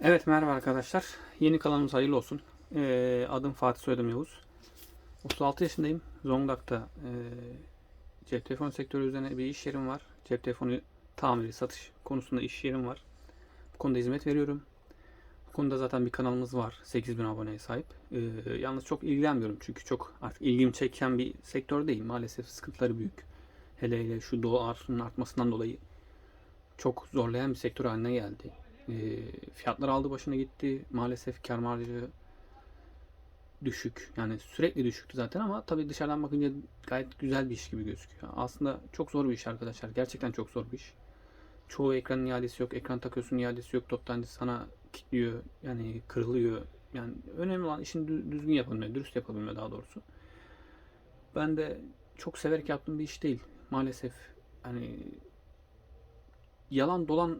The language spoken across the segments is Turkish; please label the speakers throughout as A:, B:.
A: Evet merhaba arkadaşlar. Yeni kanalımız hayırlı olsun. Ee, adım Fatih Soyadım Yavuz. 36 yaşındayım. Zonguldak'ta e, cep telefonu sektörü üzerine bir iş yerim var. Cep telefonu tamiri, satış konusunda iş yerim var. Bu konuda hizmet veriyorum. Bu konuda zaten bir kanalımız var. 8000 aboneye sahip. Ee, yalnız çok ilgilenmiyorum çünkü çok artık ilgimi çeken bir sektör değil. Maalesef sıkıntıları büyük. Hele hele şu doların artmasından dolayı çok zorlayan bir sektör haline geldi. E, fiyatlar aldı başına gitti. Maalesef kar marjı düşük. Yani sürekli düşüktü zaten ama tabii dışarıdan bakınca gayet güzel bir iş gibi gözüküyor. Aslında çok zor bir iş arkadaşlar. Gerçekten çok zor bir iş. Çoğu ekranın iadesi yok. Ekran takıyorsun iadesi yok. Toptancı sana kilitliyor. Yani kırılıyor. Yani önemli olan işin dü- düzgün yapılmıyor. Dürüst yapılmıyor daha doğrusu. Ben de çok severek yaptığım bir iş değil. Maalesef hani yalan dolan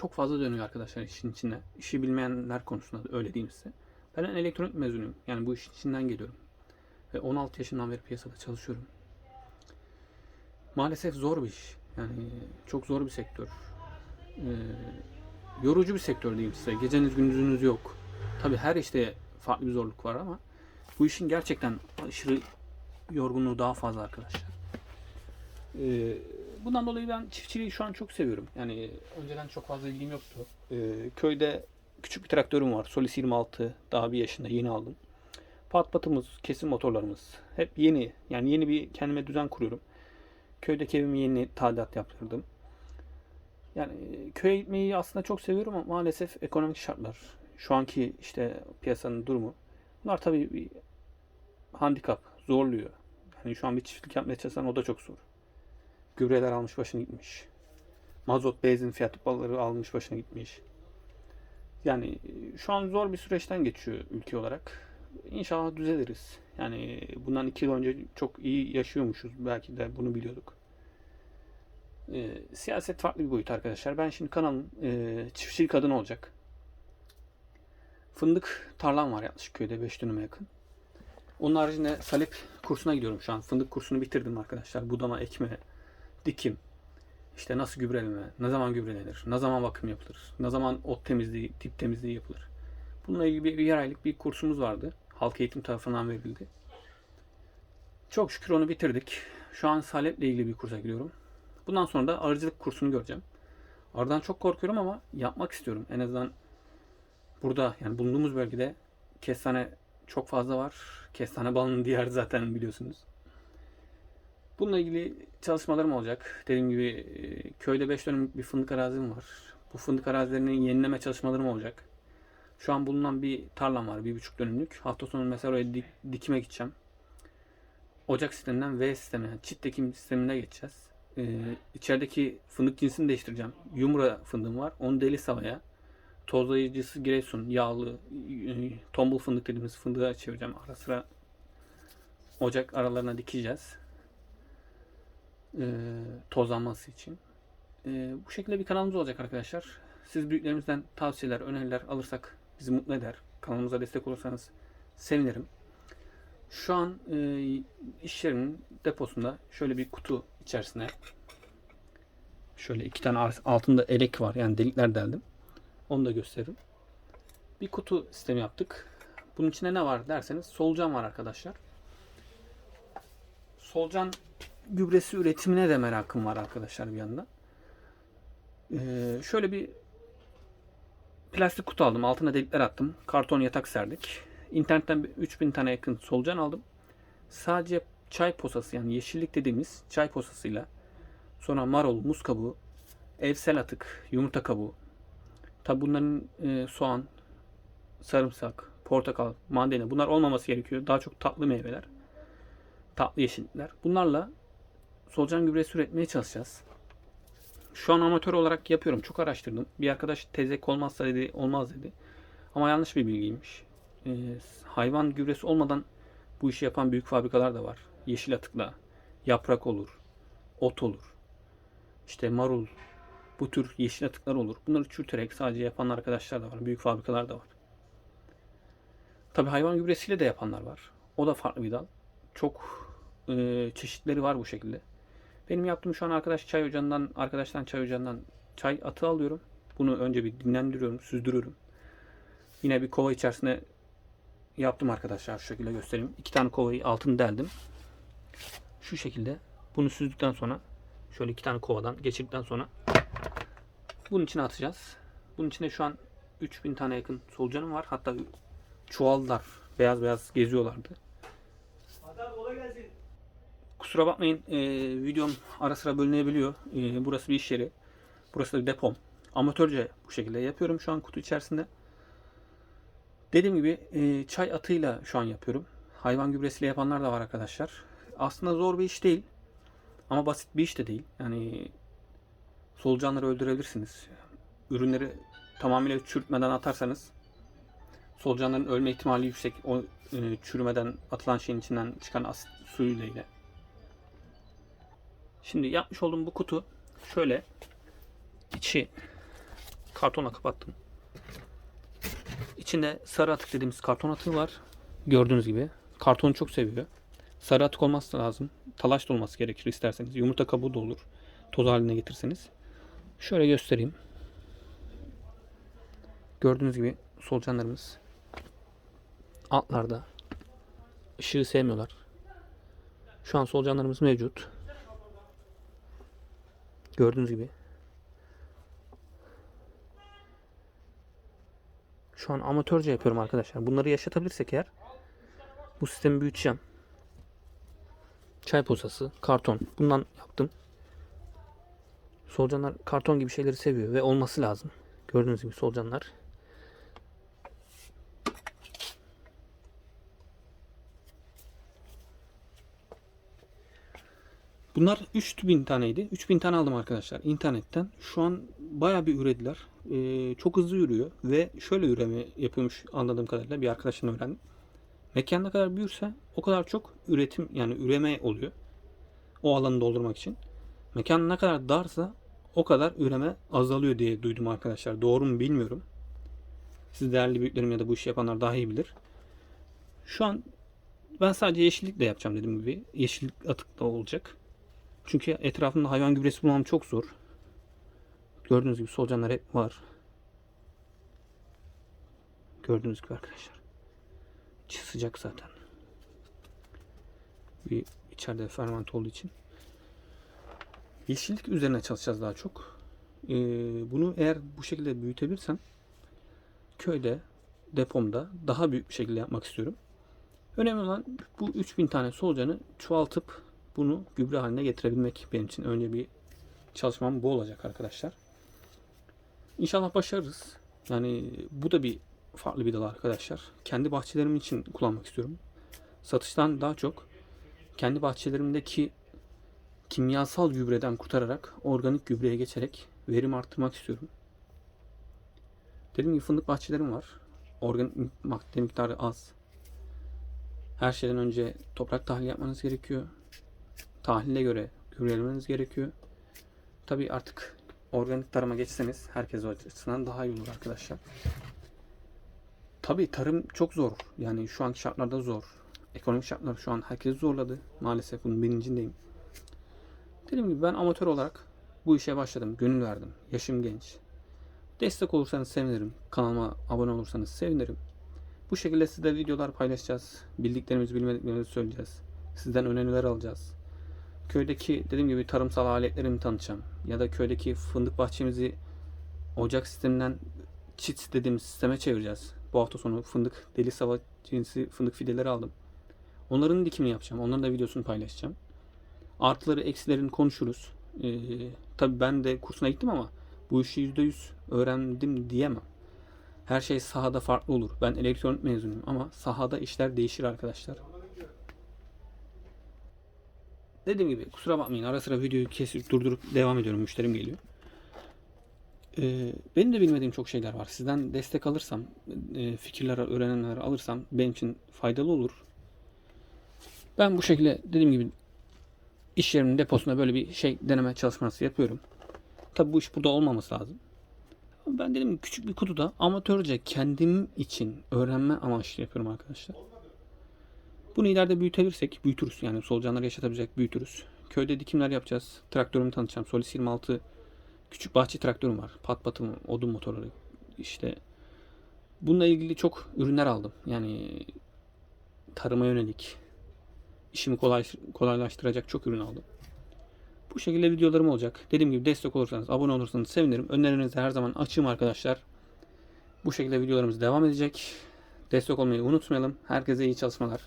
A: çok fazla dönüyor arkadaşlar işin içinde. İşi bilmeyenler konusunda da öyle diyeyim size. Ben elektronik mezunuyum. Yani bu işin içinden geliyorum. Ve 16 yaşından beri piyasada çalışıyorum. Maalesef zor bir iş. Yani çok zor bir sektör. Ee, yorucu bir sektör diyeyim size. Geceniz gündüzünüz yok. Tabi her işte farklı bir zorluk var ama bu işin gerçekten aşırı yorgunluğu daha fazla arkadaşlar. Ee, bundan dolayı ben çiftçiliği şu an çok seviyorum. Yani önceden çok fazla ilgim yoktu. Ee, köyde küçük bir traktörüm var. Solis 26. Daha bir yaşında yeni aldım. Pat patımız, kesim motorlarımız hep yeni. Yani yeni bir kendime düzen kuruyorum. Köydeki evimi yeni tadilat yaptırdım. Yani e, köye gitmeyi aslında çok seviyorum ama maalesef ekonomik şartlar, şu anki işte piyasanın durumu bunlar tabii bir handikap, zorluyor. Yani şu an bir çiftlik yapmaya çalışsan o da çok zor. Gübreler almış başını gitmiş. Mazot, benzin fiyatları almış başına gitmiş. Yani e, şu an zor bir süreçten geçiyor ülke olarak. İnşallah düzeliriz. Yani bundan iki yıl önce çok iyi yaşıyormuşuz. Belki de bunu biliyorduk. E, siyaset farklı bir boyut arkadaşlar. Ben şimdi kanalım e, çiftçilik adına olacak. Fındık tarlam var yaklaşık köyde 5 dönüme yakın. Onun haricinde salep kursuna gidiyorum şu an. Fındık kursunu bitirdim arkadaşlar. Budama, ekme, dikim, işte nasıl gübreleme, ne zaman gübrelenir, ne zaman bakım yapılır, ne zaman ot temizliği, dip temizliği yapılır. Bununla ilgili bir, bir aylık bir kursumuz vardı. Halk eğitim tarafından verildi. Çok şükür onu bitirdik. Şu an saleple ilgili bir kursa gidiyorum. Bundan sonra da arıcılık kursunu göreceğim. Arıdan çok korkuyorum ama yapmak istiyorum. En azından burada yani bulunduğumuz bölgede kestane çok fazla var. Kestane balının diyarı zaten biliyorsunuz. Bununla ilgili çalışmalarım olacak. Dediğim gibi e, köyde 5 dönümlük bir fındık arazim var. Bu fındık arazilerini yenileme çalışmalarım olacak. Şu an bulunan bir tarlam var. Bir buçuk dönümlük. Hafta sonu mesela oraya dik, dikime gideceğim. Ocak sisteminden V sistemine, yani çift dikim sistemine geçeceğiz. Ee, içerideki fındık cinsini değiştireceğim. Yumra fındığım var. Onu deli savaya. Tozlayıcısı Giresun, yağlı, e, tombul fındık dediğimiz fındığa çevireceğim. Ara sıra ocak aralarına dikeceğiz e, tozlanması için. E, bu şekilde bir kanalımız olacak arkadaşlar. Siz büyüklerimizden tavsiyeler, öneriler alırsak bizi mutlu eder. Kanalımıza destek olursanız sevinirim. Şu an e, iş yerimin deposunda şöyle bir kutu içerisine şöyle iki tane altında elek var. Yani delikler deldim. Onu da gösteririm. Bir kutu sistemi yaptık. Bunun içinde ne var derseniz solucan var arkadaşlar. Solucan gübresi üretimine de merakım var arkadaşlar bir yandan. Ee, şöyle bir plastik kutu aldım. Altına delikler attım. Karton yatak serdik. İnternetten bir 3000 tane yakın solucan aldım. Sadece çay posası yani yeşillik dediğimiz çay posasıyla sonra marul, muz kabuğu, evsel atık, yumurta kabuğu. Tabi bunların e, soğan, sarımsak, portakal, mandalina bunlar olmaması gerekiyor. Daha çok tatlı meyveler. Tatlı yeşillikler. Bunlarla solucan gübresi üretmeye çalışacağız. Şu an amatör olarak yapıyorum. Çok araştırdım. Bir arkadaş tezek olmazsa dedi, olmaz dedi. Ama yanlış bir bilgiymiş. Ee, hayvan gübresi olmadan bu işi yapan büyük fabrikalar da var. Yeşil atıkla yaprak olur, ot olur. İşte marul, bu tür yeşil atıklar olur. Bunları çürüterek sadece yapan arkadaşlar da var. Büyük fabrikalar da var. Tabi hayvan gübresiyle de yapanlar var. O da farklı bir dal. Çok e, çeşitleri var bu şekilde. Benim yaptığım şu an arkadaş çay ocağından, arkadaştan çay ocağından çay atığı alıyorum. Bunu önce bir dinlendiriyorum, süzdürüyorum. Yine bir kova içerisine yaptım arkadaşlar. Şu şekilde göstereyim. İki tane kovayı altını deldim. Şu şekilde bunu süzdükten sonra şöyle iki tane kovadan geçirdikten sonra bunun içine atacağız. Bunun içinde şu an 3000 tane yakın solucanım var. Hatta çoğaldılar. Beyaz beyaz geziyorlardı. Kusura bakmayın e, videom ara sıra bölünebiliyor. E, burası bir iş yeri. Burası da bir depom. Amatörce bu şekilde yapıyorum şu an kutu içerisinde. Dediğim gibi e, çay atıyla şu an yapıyorum. Hayvan gübresiyle yapanlar da var arkadaşlar. Aslında zor bir iş değil. Ama basit bir iş de değil. Yani solucanları öldürebilirsiniz. Ürünleri tamamıyla çürütmeden atarsanız solucanların ölme ihtimali yüksek. O e, çürümeden atılan şeyin içinden çıkan asit suyuyla ile. Şimdi yapmış olduğum bu kutu şöyle içi kartonla kapattım. İçinde sarı atık dediğimiz karton atığı var. Gördüğünüz gibi. Kartonu çok seviyor. Sarı atık olması lazım. Talaş da olması gerekir isterseniz. Yumurta kabuğu da olur. Toz haline getirseniz. Şöyle göstereyim. Gördüğünüz gibi solucanlarımız altlarda ışığı sevmiyorlar. Şu an solucanlarımız mevcut. Gördüğünüz gibi. Şu an amatörce yapıyorum arkadaşlar. Bunları yaşatabilirsek eğer bu sistemi büyüteceğim. Çay posası, karton. Bundan yaptım. Solucanlar karton gibi şeyleri seviyor ve olması lazım. Gördüğünüz gibi solucanlar. Bunlar 3000 taneydi. 3000 tane aldım arkadaşlar internetten. Şu an baya bir ürediler. Ee, çok hızlı yürüyor ve şöyle üreme yapıyormuş anladığım kadarıyla bir arkadaşımdan öğrendim. Mekan ne kadar büyürse o kadar çok üretim yani üreme oluyor. O alanı doldurmak için. Mekan ne kadar darsa o kadar üreme azalıyor diye duydum arkadaşlar. Doğru mu bilmiyorum. Siz değerli büyüklerim ya da bu işi yapanlar daha iyi bilir. Şu an ben sadece yeşillikle yapacağım dediğim gibi. Yeşillik atıkla olacak. Çünkü etrafında hayvan gübresi bulmam çok zor. Gördüğünüz gibi solucanlar hep var. Gördüğünüz gibi arkadaşlar. İçi sıcak zaten. Bir içeride ferment olduğu için. Yeşillik üzerine çalışacağız daha çok. Ee, bunu eğer bu şekilde büyütebilirsem köyde, depomda daha büyük bir şekilde yapmak istiyorum. Önemli olan bu 3000 tane solucanı çoğaltıp bunu gübre haline getirebilmek benim için önce bir çalışmam bu olacak arkadaşlar. İnşallah başarırız. Yani bu da bir farklı bir dal arkadaşlar. Kendi bahçelerim için kullanmak istiyorum. Satıştan daha çok kendi bahçelerimdeki kimyasal gübreden kurtararak organik gübreye geçerek verim arttırmak istiyorum. Dediğim gibi fındık bahçelerim var. Organik madde miktarı az. Her şeyden önce toprak tahlili yapmanız gerekiyor. Tahlile göre gübrelemeniz gerekiyor. Tabi artık organik tarıma geçseniz herkes açısından daha iyi olur arkadaşlar. Tabi tarım çok zor. Yani şu anki şartlarda zor. Ekonomik şartlar şu an herkes zorladı. Maalesef bunun bilincindeyim. Dediğim gibi ben amatör olarak bu işe başladım. Gönül verdim. Yaşım genç. Destek olursanız sevinirim. Kanalıma abone olursanız sevinirim. Bu şekilde sizle videolar paylaşacağız. Bildiklerimizi bilmediklerimizi söyleyeceğiz. Sizden öneriler alacağız. Köydeki dediğim gibi tarımsal aletlerimi tanıtacağım. Ya da köydeki fındık bahçemizi ocak sisteminden çit dediğimiz sisteme çevireceğiz. Bu hafta sonu fındık deli sava cinsi fındık fideleri aldım. Onların dikimini yapacağım. Onların da videosunu paylaşacağım. Artıları eksilerini konuşuruz. Ee, tabii ben de kursuna gittim ama bu işi %100 öğrendim diyemem. Her şey sahada farklı olur. Ben elektronik mezunuyum ama sahada işler değişir arkadaşlar. Dediğim gibi kusura bakmayın ara sıra videoyu kesip durdurup devam ediyorum. Müşterim geliyor. Ee, benim de bilmediğim çok şeyler var. Sizden destek alırsam, e, fikirler, öğrenenler alırsam benim için faydalı olur. Ben bu şekilde dediğim gibi iş yerimin deposunda böyle bir şey deneme çalışması yapıyorum. Tabi bu iş burada olmaması lazım. Ben dedim küçük bir kutuda amatörce kendim için öğrenme amaçlı yapıyorum arkadaşlar. Bunu ileride büyütebilirsek büyütürüz. Yani solucanları yaşatabilecek büyütürüz. Köyde dikimler yapacağız. Traktörümü tanıtacağım. Solis 26 Küçük bahçe traktörüm var. Pat patım, odun motorları. İşte bununla ilgili çok ürünler aldım. Yani tarıma yönelik işimi kolay, kolaylaştıracak çok ürün aldım. Bu şekilde videolarım olacak. Dediğim gibi destek olursanız, abone olursanız sevinirim. Önerilerinizi her zaman açığım arkadaşlar. Bu şekilde videolarımız devam edecek. Destek olmayı unutmayalım. Herkese iyi çalışmalar.